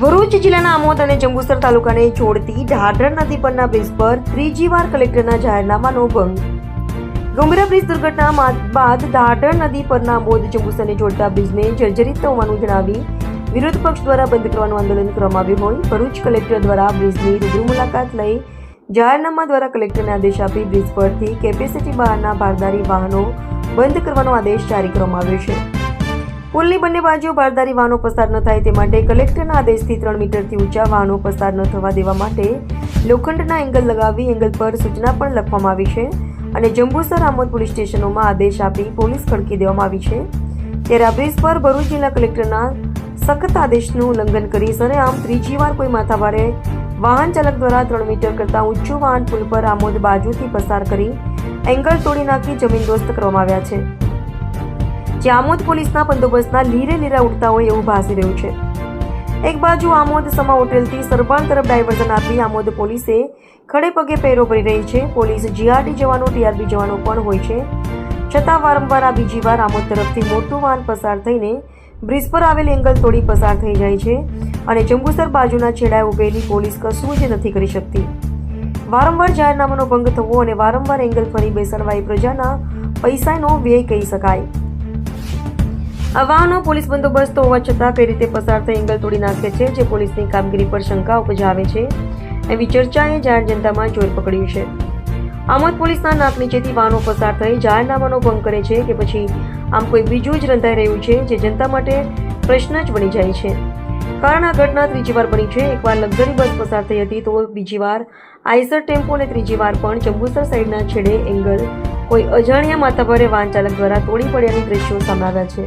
ભરૂચ જિલ્લાના આમોદ અને જંબુસર તાલુકાને જોડતી ઢાઢર નદી પરના બ્રિજ પર ત્રીજી વાર કલેક્ટરના જાહેરનામાનો ભંગ ગંભીર બ્રિજ દુર્ઘટના બાદ ઢાઢર નદી પરના આમોદ, જંબુસરને જોડતા બ્રિજને જર્જરિત હોવાનું જણાવી વિરોધ પક્ષ દ્વારા બંધ કરવાનું આંદોલન કરવામાં આવ્યું હોય. ભરૂચ કલેક્ટર દ્વારા બ્રિજની રૂબરૂ મુલાકાત લઈ જાહેરનામા દ્વારા કલેક્ટરને આદેશ આપી બ્રિજ પરથી કેપેસિટી બહારના ભારદારી વાહનો બંધ કરવાનો આદેશ જારી કરવામાં આવ્યો છે. પુલની બંને બાજુ ભારદારી વાહનો પસાર ન થાય તે માટે કલેક્ટરના આદેશથી ત્રણ મીટરથી ઊંચા વાહનો પસાર ન થવા દેવા માટે લોખંડના એંગલ લગાવી એંગલ પર સૂચના પણ લખવામાં આવી છે અને જંબુસર આમોદ પોલીસ સ્ટેશનોમાં આદેશ આપી પોલીસ ખડકી દેવામાં આવી છે. ત્યારે આ બ્રિજ પર ભરૂચ જિલ્લા કલેક્ટરના સખત આદેશનું ઉલ્લંઘન કરી સરેઆમ ત્રીજી વાર કોઈ માથાભારે વાહન ચાલક દ્વારા ત્રણ મીટર કરતાં ઊંચું વાહન પુલ પર આમોદ બાજુથી પસાર કરી એંગલ તોડી નાખી જમીનદોસ્ત કરવામાં આવ્યા છે. જે આમોદ પોલીસના બંદોબસ્તના લીરે લીરા ઉડતા હોય એવું ભાસી રહ્યું છે. એક બાજુ આમોદ સમા હોટેલથી સરબાણ તરફ ડાયવર્ઝન આપી આમોદ પોલીસે ખડે પગે પહેરો ભરી રહી છે. પોલીસ જીઆરડી જવાનો, ટીઆરબી જવાનો પણ હોય છે. છતાં વારંવાર આ બીજી વાર આમોદ તરફથી મોટું વાહન પસાર થઈને બ્રિજ પર આવેલ એંગલ તોડી પસાર થઈ જાય છે અને જંબુસર બાજુના છેડાએ ઉભેલી પોલીસ કશું જ નથી કરી શકતી. વારંવાર જાહેરનામાનો ભંગ થવો અને વારંવાર એંગલ ફરી બેસાડવા એ પ્રજાના પૈસાનો વ્યય કહી શકાય. આ વાહનો પોલીસ બંદોબસ્ત હોવા છતાં કઈ રીતે પસાર થઈ એંગલ તોડી નાખે છે, જે પોલીસની કામગીરી પર શંકા ઉપજાવે છે એવી ચર્ચાએ જાહેર જનતામાં જોર પકડ્યું છે. આમોદ પોલીસના નાક નીચેથી વાહનો પસાર થઈ જાહેરનામાનો ભંગ કરે છે કે પછી આમ કોઈ બીજું જ રંધાઈ રહ્યું છે, જે જનતા માટે પ્રશ્ન જ બની જાય છે. કારણ આ ઘટના ત્રીજી વાર બની છે. એકવાર લક્ઝરી બસ પસાર થઈ હતી તો બીજી વાર આઈસર ટેમ્પો અને ત્રીજી વાર પણ જંબુસર સાઈડના છેડે એંગલ કોઈ અજાણ્યા માથાભારે વાહન ચાલક દ્વારા તોડી પડ્યાનું દ્રશ્યો સામે છે.